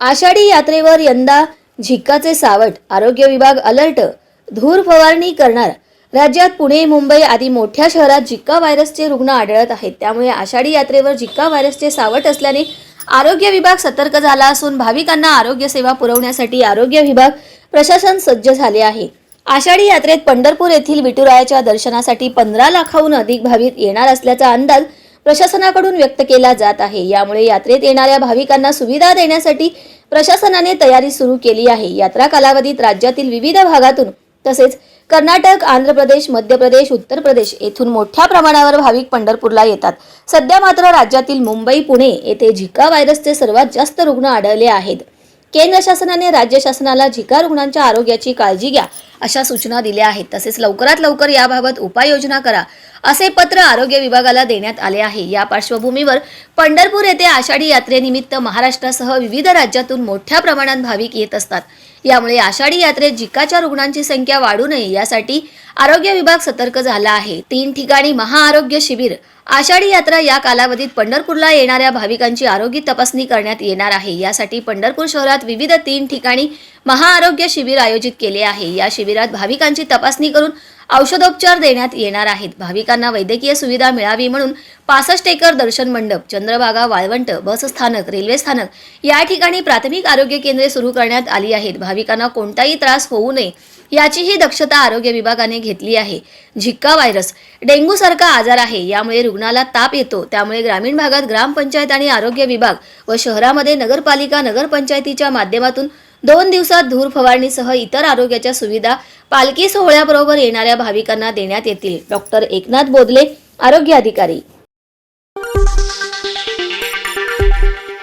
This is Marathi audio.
आषाढी यात्रेवर यंदा झिक्काचे सावट. आरोग्य विभाग अलर्ट. धूर फवारणी करणार. राज्यात पुणे मुंबई आदी मोठ्या शहरात झिक्का व्हायरसचे रुग्ण आढळत आहेत. त्यामुळे आषाढी यात्रेवर झिक्का व्हायरसचे सावट असल्याने आरोग्य विभाग सतर्क झाला असून भाविकांना आरोग्य सेवा पुरवण्यासाठी आरोग्य विभाग प्रशासन सज्ज झाले आहे. आषाढी यात्रेत पंढरपूर येथील विठुरायाच्या दर्शनासाठी पंधरा लाखाहून अधिक भाविक येणार असल्याचा अंदाज प्रशासनाकडून व्यक्त केला जात आहे. यामुळे यात्रेत येणाऱ्या भाविकांना सुविधा देण्यासाठी प्रशासनाने तयारी सुरू केली आहे. यात्रा कालावधीत राज्यातील विविध भागातून तसेच कर्नाटक आंध्र प्रदेश मध्य प्रदेश उत्तर प्रदेश येथून मोठ्या प्रमाणावर भाविक पंढरपूरला येतात. सध्या मात्र राज्यातील मुंबई पुणे येथे झिका व्हायरसचे सर्वात जास्त रुग्ण आढळले आहेत. केंद्र शासनाने राज्य शासनाला झिका रुग्णांच्या आरोग्याची काळजी घ्या. अशा सूचना दिल्या आहेत. तसेच लवकरात लवकर याबाबत उपाययोजना करा असे पत्र आरोग्य विभागाला देण्यात आले आहे. या पार्श्वभूमीवर पंढरपूर येथे आषाढी यात्रेनिमित्त महाराष्ट्रासह विविध राज्यातून मोठ्या प्रमाणात भाविक येत असतात. यामुळे आषाढी यात्रेत जिकाच्या रुग्णांची संख्या वाढू नये यासाठी आरोग्य विभाग सतर्क झाला आहे. तीन ठिकाणी महाआरोग्य शिबिर आषाढी यात्रा या कालावधीत पंढरपूरला येणाऱ्या भाविकांची आरोग्य तपासणी करण्यात येणार आहे. यासाठी पंढरपूर शहरात विविध तीन ठिकाणी महाआरोग्य शिबिर आयोजित केले आहे. या शिबिरात भाविकांची तपासणी करून औषधोपचार देण्यात येणार आहेत. भाविकांना वैद्यकीय सुविधा मिळावी म्हणून पासष्ट एकर दर्शन मंडप चंद्रभागा वाळवंट बसस्थानक रेल्वे स्थानक या ठिकाणी प्राथमिक आरोग्य केंद्रे सुरू करण्यात आली आहेत. भाविकांना कोणताही त्रास होऊ नये याचीही दक्षता आरोग्य विभागाने घेतली आहे. झिक्का व्हायरस डेंग्यू सारखा आजार आहे. यामुळे रुग्णाला ताप येतो. त्यामुळे ग्रामीण भागात ग्रामपंचायत आणि आरोग्य विभाग व शहरामध्ये नगरपालिका नगरपंचायतीच्या माध्यमातून दोन दिवसात धूर फवारणीसह इतर आरोग्याच्या सुविधा पालखी सोहळ्याबरोबर येणाऱ्या भाविकांना देण्यात येतील. डॉक्टर एकनाथ बोदले आरोग्य अधिकारी.